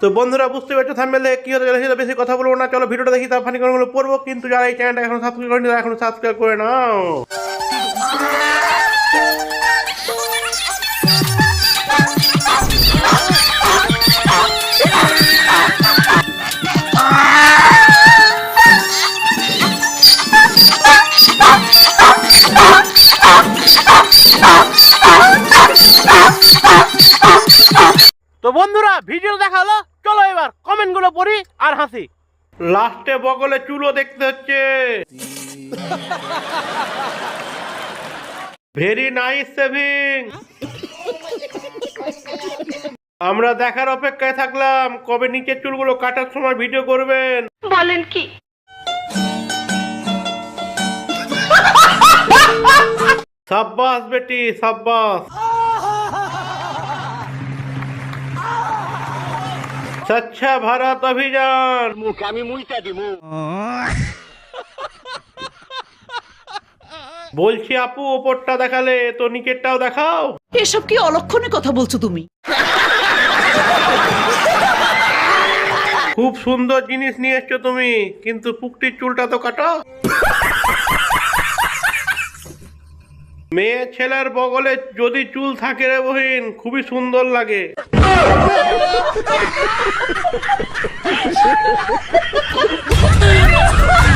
তো বন্ধুরা, বুঝতে পারছ থামবেলে কি হতে চলেছে বেশি কথা বলব না। চলো ভিডিওটা দেখি, তার ফানি কোনগুলো পড়ব। কিন্তু যারা এই চ্যানেলটা এখনও সাবস্ক্রাইব করেনি, তারা এখন সাবস্ক্রাইব করে নাও। বন্ধুরা ভিডিও দেখা হলো। চলো এবার কমেন্টগুলো পড়ি আর হাসি। লাস্টে বগলে চুলো দেখতে হচ্ছে। ভেরি নাইস সেভিং আমরা দেখার অপেক্ষায় থাকলাম। কবে নিচের চুলগুলো কাটার সময় ভিডিও করবেন? বলেন কি? সাব্বাস বেটি সাব্বাস। স্বচ্ছ ভারত অভিযান। বলছি আপু ওপরটা দেখালে তো নিচেরটাও দেখাও। এসব কি অলক্ষণে কথা বলছো তুমি? খুব সুন্দর জিনিস নিয়ে এসছো তুমি কিন্তু পুকটির চুলটা তো কাটো। মেয়ে ছেলের বগলে যদি চুল থাকে রে বহিন খুবই সুন্দর লাগে। ハハハハ!